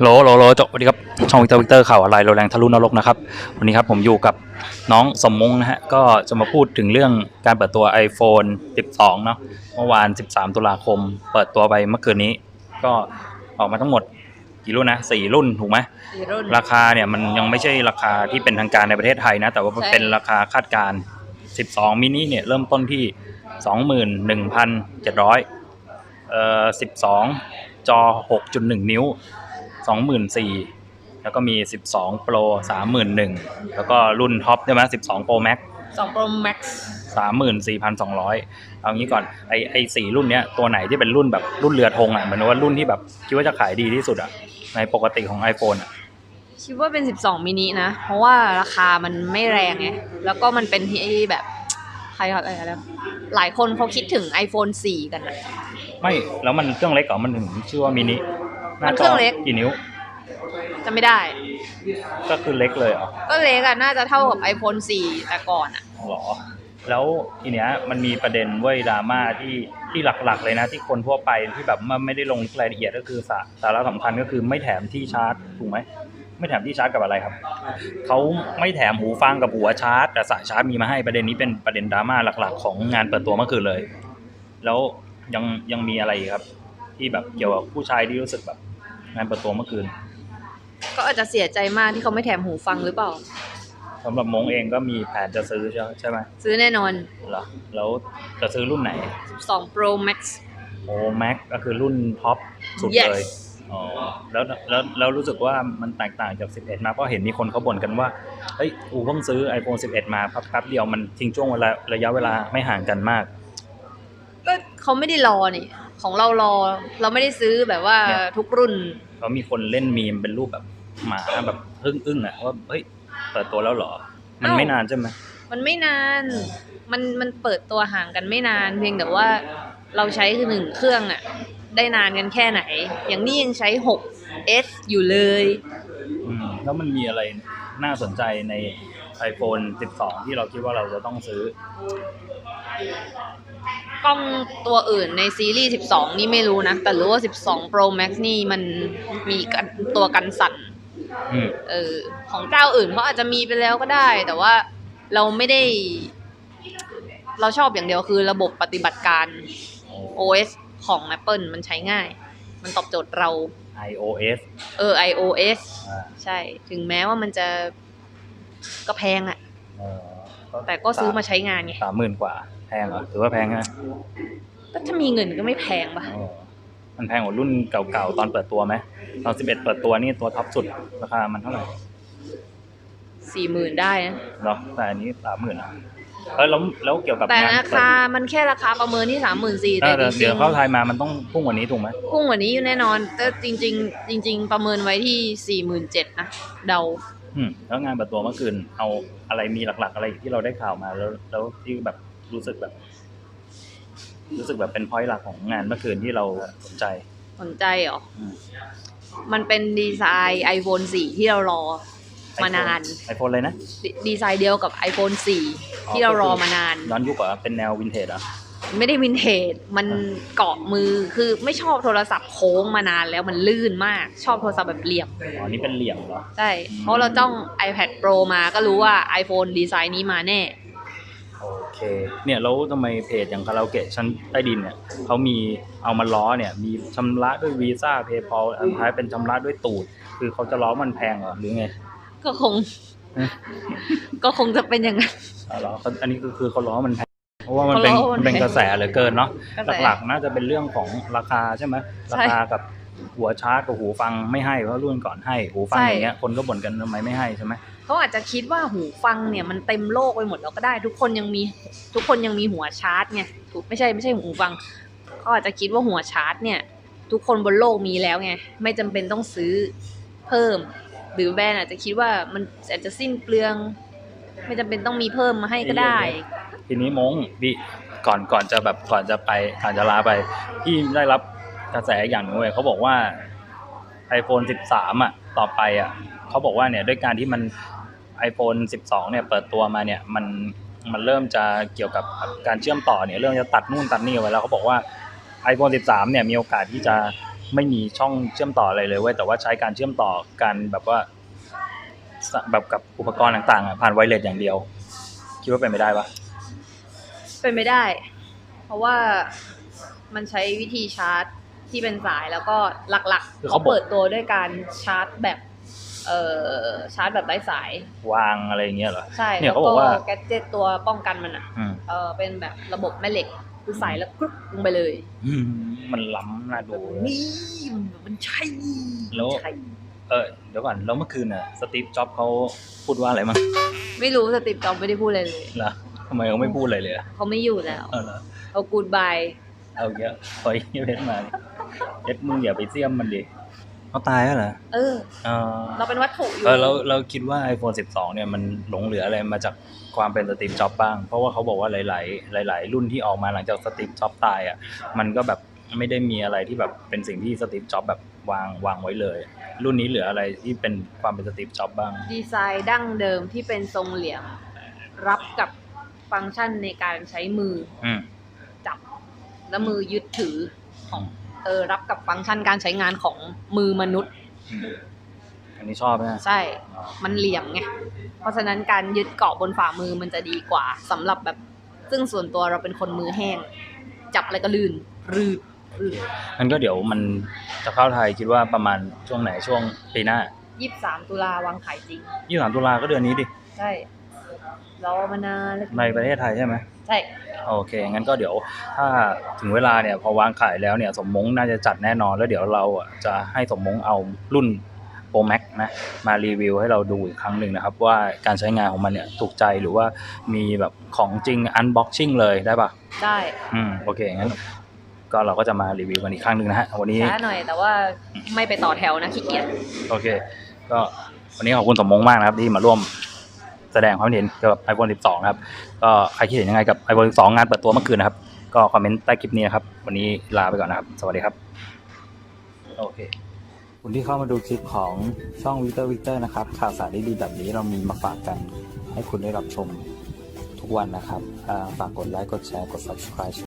โหลโหลโหลจบสวัสดีครับ ช่องวิกเตอร์วิกเตอร์ข่าวอะไรโรแรงทะลุนรกนะครับ วันนี้ครับผมอยู่กับน้องสมมงนะฮะ ก็จะมาพูดถึงเรื่องการเปิดตัว iPhone 12 เนาะ เมื่อวาน 13 ตุลาคม เปิดตัวไปเมื่อคืนนี้ ก็ออกมาทั้งหมดกี่รุ่นนะสี่รุ่นถูกไหม สี่รุ่นราคาเนี่ยมันยังไม่ใช่ราคาที่เป็นทางการในประเทศไทยนะ แต่ว่ามันเป็นราคาคาดการณ์12 มินิเนี่ยเริ่มต้นที่ 21,700 เอ่อ 12 จอ 6.1 นิ้ว 24,000แล้วก็มี 12 Pro 31,000แล้วก็รุ่นท็อปใช่ไหม12 Pro Max สอง Pro Max 34,200 เอางี้ก่อนไอไอสี่รุ่นเนี้ยตัวไหนที่เป็นรุ่นแบบรุ่นเรือธงอะเหมือนว่ารุ่นที่แบบคิดว่าจะขายดีที่สุดอะในปกติของ iPhone อะคิดว่าเป็น 12มินินะ เพราะว่าราคามันไม่แรงไง แล้วก็มันเป็นที่แบบใครอะไรแล้วหลายคนเขาคิดถึง iPhone 4 กันนะไม่ แล้วมันเครื่องเล็กเหรอมันถึงชื่อว่ามินิ หน้ามันจเครื่องเล็กกี่นิ้วจะไม่ได้ ก็คือเล็กเลยเหรอก็เล็กอะน่าจะเท่ากับ iPhone 4 แต่ก่อนอะหรอ แล้วทีเนี้ยมันมีประเด็นเว้ยดราม่าที่ที่หลักๆ เลยนะ ที่คนทั่วไปที่แบบมันไม่ได้ลงรายละเอียดก็คือสาสาระสำคัญก็คือไม่แถมที่ชาร์จถูกไหมไม่แถมที่ชาร์จกับอะไรครับเขาไม่แถมหูฟังกับหัวชาร์จ แต่สายชาร์จมีมาให้ประเด็นนี้เป็นประเด็นดราม่าหลัก ๆ ของงานเปิดตัวเมื่อคืนเลย แล้วยังยังมีอะไรอีกครับ ที่แบบเกี่ยวกับผู้ชายที่รู้สึกแบบ งานเปิดตัวเมื่อคืน ก็อาจจะเสียใจมากที่เขาไม่แถมหูฟังหรือเปล่าสำหรับมงเองก็มีแผนจะซื้อใช่ใช่ไหมซื้อแน่นอนเหรอแล้วจะซื้อรุ่นไหน 12 Pro Max โอ้แม็กก็คือรุ่นท็อปสุด Yes เลยอ๋อแล้วแล้วแล้วรู้สึกว่ามันแตกต่างจาก 11 มาเพราะเห็นมีคนเขาบ่นกันว่าเฮ้ยอูเพิ่งซื้อ iPhone 11 มาแป๊บๆเดียวมันทิ้งช่วงเวลาระยะเวลาไม่ห่างกันมาก ก็เขาไม่ได้รอนี่ ของเรารอ เราไม่ได้ซื้อแบบว่าเนี่ย ทุกรุ่น เขามีคนเล่นมีมเป็นรูปแบบหมาแบบอึ้งอึ้งๆอะว่าเฮ้ยเปิดตัวแล้วเหรอ มันเอ้าไม่นานใช่ไหมมันไม่นาน มันมันเปิดตัวห่างกันไม่นาน เพียงแต่ว่าเราใช้คือหนึ่งเครื่องอะได้นานกันแค่ไหน อย่างนี้ยังใช้ 6s อยู่เลยอืมแล้วมันมีอะไรน่าสนใจใน iPhone 12 ที่เราคิดว่าเราจะต้องซื้อ กล้องตัวอื่นในซีรีส์ 12 นี่ไม่รู้นะ แต่รู้ว่า 12 Pro Max นี่มันมีกันตัวกันสั่นอืมเออของเจ้าอื่นเขาอาจจะมีไปแล้วก็ได้ แต่ว่าเราไม่ได้ เราชอบอย่างเดียวคือระบบปฏิบัติการ OS ของ Apple มันใช้ง่าย มันตอบโจทย์เรา iOS เออ iOS อ่าใช่ ถึงแม้ว่ามันจะก็แพงอะ เออ แต่ก็ซื้อมาใช้งานไงสามหมื่นกว่า แพงเหรอถือว่าแพงนะก็ถ้ามีเงินก็ไม่แพงปะเออมันแพงกว่ารุ่นเก่าๆตอนเปิดตัวไหมตอน11เปิดตัวนี่ตัวท็อปสุดราคามันเท่าไหร่สี่หมื่นได้นะเนาะแต่อันนี้สามหมื่นเออแล้วแล้วเกี่ยวกับแต่งานราคา มันแค่ราคาประเมินที่สามหมื่นสี่เอแต่อจเดี๋ริยวงเข้าไทยมามันต้องพุ่งกว่านี้ถูกไหมๆพุ่งกว่านี้อยู่แน่นอนแต่จริง ๆ จริง ๆ ประเมินไว้ที่สี่หมื่นเจ็ดนะเดาอืม แล้วงานเปิดตัวเมื่อคืนเอาอะไรมีหลัก ๆ อะไรที่เราได้ข่าวมาแล้วแล้วที่แบบรู้สึกแบบ รู้สึกแบบเป็นพอยต์หลักของงานเมื่อคืนที่เราสนใจ สนใจเหรอ อืม มันเป็นดีไซน์ iPhone 4 ที่เรารอมานาน ไอโฟนเลยนะ ดีดีไซน์เดียวกับ iPhone 4 ที่เรารอมานาน ย้อนยุคเหรอะเป็นแนววินเทจเหรอะ ไม่ได้วินเทจมันเกาะมือคือไม่ชอบโทรศัพท์โค้งมานานแล้วมันลื่นมาก ชอบโทรศัพท์แบบเหลี่ยมอ๋อนี่เป็นเหลี่ยมเหรอใช่เพราะเราจ้อง iPad Pro มาก็รู้ว่า iPhone ดีไซน์นี้มาแน่โอเคเนี่ยแล้วทำไมเพจอย่างคาราโอเกะชั้นใต้ดินเนี่ยเขามีเอามาล้อเนี่ยมีชำระด้วยวีซ่าเพย์พอลอันท้ายเป็นชำระด้วยตูด คือเขาจะล้อมันแพงเหรอหรือไง ก็คง ก็คงจะเป็นอย่างนั้นอ๋อเหรอเขาอันนี้คือคือเขาล้อมันแพง เพราะว่ามันเป็นเขาล้อมันมันเป็นแพงกระแสเหลือเกินเนาะกระแส หลักๆน่าจะเป็นเรื่องของราคาใช่ไหมใช่ราคากับหัวชาร์จกับหูฟังไม่ให้เพราะรุ่นก่อนให้หูฟังใช่ อย่างเงี้ยคนก็บ่นกันทำไมไม่ให้ใช่ไหมเขาอาจจะคิดว่าหูฟังเนี่ยมันเต็มโลกไปหมดแล้วก็ได้ ทุกคนยังมีทุกคนยังมีหัวชาร์จไงถูกไม่ใช่ไม่ใช่หูฟังเขาอาจจะคิดว่าหัวชาร์จเนี่ย ทุกคนบนโลกมีแล้วไงไม่จำเป็นต้องซื้อเพิ่ม หรือแบรนด์อาจจะคิดว่ามันอาจจะสิ้นเปลือง ไม่จำเป็นต้องมีเพิ่มมาให้ก็ได้ ทีนี้มงพี่ก่อนก่อนจะแบบก่อนจะไปก่อนจะลาไปพี่ได้รับกระแสอย่างหนึ่งเว้ยเขาบอกว่า iPhone 13 อะ ต่อไปอะเขาบอกว่าเนี่ยด้วยการที่มัน iPhone 12 เนี่ยเปิดตัวมาเนี่ยมันมันเริ่มจะเกี่ยวกับการเชื่อมต่อเนี่ยเริ่มจะตัดนู่นตัดนี่ไว้แล้วเขาบอกว่า iPhone 13 เนี่ยมีโอกาสที่จะไม่มีช่องเชื่อมต่ออะไรเลยเว้ยแต่ว่าใช้การเชื่อมต่อการแบบว่าแบบกับอุปกรณ์ต่างๆผ่านไวเลสอย่างเดียว คิดว่าเป็นไปได้ปะ เป็นไม่ได้ เพราะว่ามันใช้วิธีชาร์จที่เป็นสายแล้วก็หลักๆเขาเปิดตัวด้วยการชาร์จแบบ เอ่อชาร์จแบบไร้สาย วางอะไรอย่างเงี้ยเหรอ ใช่เนี่ยแล้วเขาบก็อกว่า แกดเจ็ตตัวป้องกันมันอะ อืมเออเป็นแบบระบบแม่เหล็กคือใส่แล้วกรึ๊บลงไปเลยอืมมันล้ำน่าดู นี่มันใช่แล้วมันใช่เออเดี๋ยวก่อนแล้วเมื่อคืนน่ะสตีฟจ็อบเขาพูดว่าอะไรมั้งไม่รู้สติปจอมไม่ได้พูดอะไรเลยล่ะ ทำไมเขาไม่พูดอะไรเลยอะเขาไม่อยู่แล้ว เออเหรอเขากูดบายเอาเยอะปล่อยเพชรมาดิเพชรมึงอย่าไปเสี่ยมมันดิเขาตายแล้วเหรอเออ เออเราเป็นวัตถุอยู่เออเราเราคิดว่า iPhone 12 เนี่ยมันหลงเหลืออะไรมาจากความเป็นสตีฟจ็อบบ้าง เพราะว่าเขาบอกว่าหลาย ๆ หลาย ๆ รุ่นที่ออกมาหลังจากสตีฟจ็อบตายอะมันก็แบบไม่ได้มีอะไรที่แบบเป็นสิ่งที่สตีฟจ็อบแบบวางวางไว้เลย รุ่นนี้เหลืออะไรที่เป็นความเป็นสตีฟจ็อบบ้าง ดีไซน์ดั้งเดิมที่เป็นทรงเหลี่ยม รับกับ ฟังก์ชันในการใช้มืออืมจับ และมือยึดถือของเออรับกับฟังก์ชันการใช้งานของมือมนุษย์ อืมอันนี้ชอบนะใช่มันเหลี่ยมไง เพราะฉะนั้นการยึดเกาะบนฝ่ามือมันจะดีกว่าสำหรับแบบซึ่งส่วนตัวเราเป็นคนมือแห้ง จับอะไรก็ลื่นรืดรืดงั้นก็เดี๋ยวมันจะเข้าไทยคิดว่าประมาณช่วงไหนช่วงปีหน้ายี่สิบสามตุลาวางขายจริง ยี่สามตุลาก็เดือนนี้ดิ ใช่ รอมานานแล้วในประเทศไทยใช่ไหมใช่ โอเค งั้นก็เดี๋ยวถ้าถึงเวลาเนี่ยพอวางขายแล้วเนี่ยสมมงน่าจะจัดแน่นอนแล้วเดี๋ยวเราอะจะให้สมมงเอารุ่น Pro Max นะมารีวิวให้เราดูอีกครั้งหนึ่งนะครับ ว่าการใช้งานของมันเนี่ยถูกใจหรือว่ามีแบบของจริง unboxing เลยได้ปะได้ อืมโอเคงั้นก็เราก็จะมารีวิวกันอีกครั้งหนึ่งนะฮะวันนี้ ช้าหน่อยแต่ว่าไม่ไปต่อแถวนะขี้เกียจ โอเค ก็วันนี้ขอบคุณสมมงมากนะครับที่มาร่วม แสดงความเห็นเกี่ยวกับ iPhone 12 นะครับ ก็ใครคิดเห็นยังไงกับ iPhone 12 งานเปิดตัวเมื่อคืนนะครับ ก็คอมเมนต์ใต้คลิปนี้นะครับ วันนี้ลาไปก่อนนะครับ สวัสดีครับ โอเค คุณที่เข้ามาดูคลิปของช่องวิกเตอร์วิกเตอร์นะครับ ข่าวสารดีๆแบบนี้เรามีมาฝากกันให้คุณได้รับชมทุกวันนะครับฝากกดไลค์ กดแชร์ กด subscribe